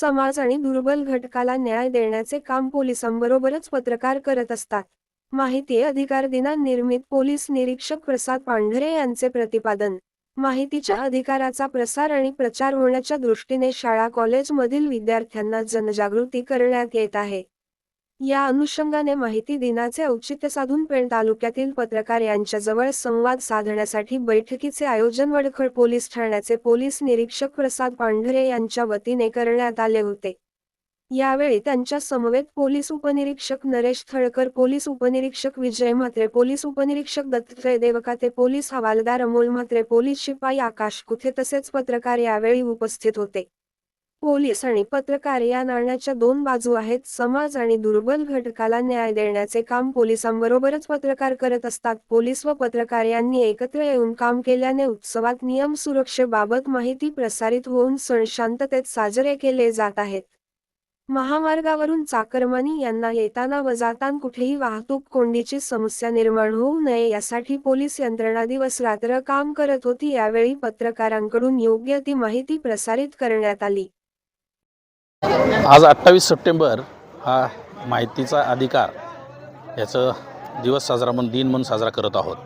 समाज आणि दुर्बल घटकाला न्याय देण्याचे काम पोलिसांबरोबरच पत्रकार करत असतात. माहिती अधिकार दिनानिर्मित पोलीस निरीक्षक प्रसाद पांढरे यांचे प्रतिपादन. माहितीच्या अधिकाराचा प्रसार आणि प्रचार होण्याच्या दृष्टीने शाळा कॉलेजमधील विद्यार्थ्यांना जनजागृती करण्यात येत आहे. या अनुषंगाने माहिती दिनाचे औचित्य साधून पेण तालुक्यातील पत्रकार यांच्याजवळ संवाद साधण्यासाठी बैठकीचे आयोजन वडखळ पोलीस ठाण्याचे पोलीस निरीक्षक प्रसाद पांढरे यांच्या वतीने करण्यात आले होते. यावेळी त्यांच्या समवेत पोलीस उपनिरीक्षक नरेश थळकर पोलीस उपनिरीक्षक विजय म्हात्रे पोलीस उपनिरीक्षक दत्तय देवकाते पोलीस हवालदार अमोल म्हात्रे पोलीस शिपाई आकाश कुथे तसेच पत्रकार यावेळी उपस्थित होते. पोलीस आणि पत्रकार या नाण्याच्या दोन बाजू आहेत. समाज आणि दुर्बल घटकाला न्याय देण्याचे काम पोलिसांबरोबरच पत्रकार करत असतात. पोलीस व पत्रकार यांनी एकत्र येऊन काम केल्याने उत्सवात नियम सुरक्षेबाबत माहिती प्रसारित होऊन सण शांततेत साजरे केले जात आहेत. महामार्गावरून चाकरमानी यांना येताना व जाताना कुठेही वाहतूक कोंडीची समस्या निर्माण होऊ नये यासाठी पोलीस यंत्रणा दिवस रात्र काम करत होती. यावेळी पत्रकारांकडून योग्य ती माहिती प्रसारित करण्यात आली. आज अठ्ठावीस सप्टेंबर हा माहितीचा अधिकार याचं दिवस साजरा म्हणून दिन म्हणून साजरा करत आहोत.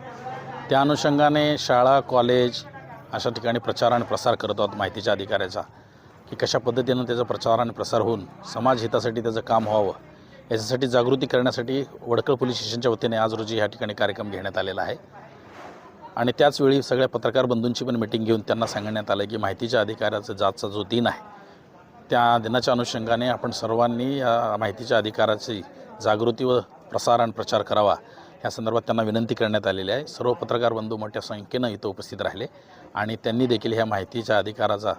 त्या अनुषंगाने शाळा कॉलेज अशा ठिकाणी प्रचार आणि प्रसार करत आहोत माहितीच्या अधिकाराचा की कशा पद्धतीनं त्याचा प्रचार आणि प्रसार होऊन समाज हितासाठी त्याचं काम व्हावं याच्यासाठी जागृती करण्यासाठी वडकळ पोलीस स्टेशनच्या वतीने आज रोजी ह्या ठिकाणी कार्यक्रम घेण्यात आलेला आहे. आणि त्याचवेळी सगळ्या पत्रकार बंधूंची पण मीटिंग घेऊन त्यांना सांगण्यात आलं की माहितीच्या अधिकाराचा जातचा जो दिन आहे त्या दिनाच्या अनुषंगाने आपण सर्वांनी या माहितीच्या अधिकाराची जागृती व प्रसार आणि प्रचार करावा. या संदर्भात त्यांना विनंती करण्यात आलेली आहे. सर्व पत्रकार बंधू मोठ्या संख्येनं इथं उपस्थित राहिले आणि त्यांनी देखील ह्या माहितीच्या अधिकाराचा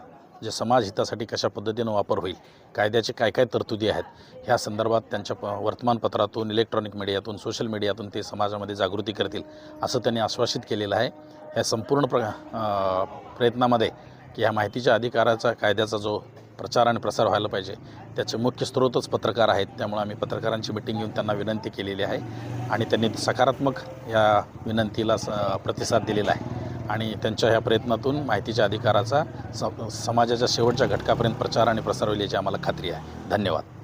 जे समाज हितासाठी कशा पद्धतीनं वापर होईल कायद्याचे काय काय तरतुदी आहेत ह्या संदर्भात त्यांच्या प वर्तमानपत्रातून इलेक्ट्रॉनिक मीडियातून सोशल मीडियातून ते समाजामध्ये जागृती करतील असं त्यांनी आश्वासित केलेलं आहे. या संपूर्ण प्र प्रयत्नामध्ये की ह्या माहितीच्या अधिकाराचा कायद्याचा जो प्रचार आणि प्रसार व्हायला पाहिजे. त्याचे मुख्य स्रोतच पत्रकार आहेत. त्यामुळे आम्ही पत्रकारांची मिटिंग घेऊन त्यांना विनंती केलेली आहे. आणि त्यांनी सकारात्मक या विनंतीला स प्रतिसाद दिलेला आहे. आणि त्यांच्या ह्या प्रयत्नातून माहितीच्या अधिकाराचा स समाजाच्या शेवटच्या घटकापर्यंत प्रचार आणि प्रसार होईल याची आम्हाला खात्री आहे. धन्यवाद.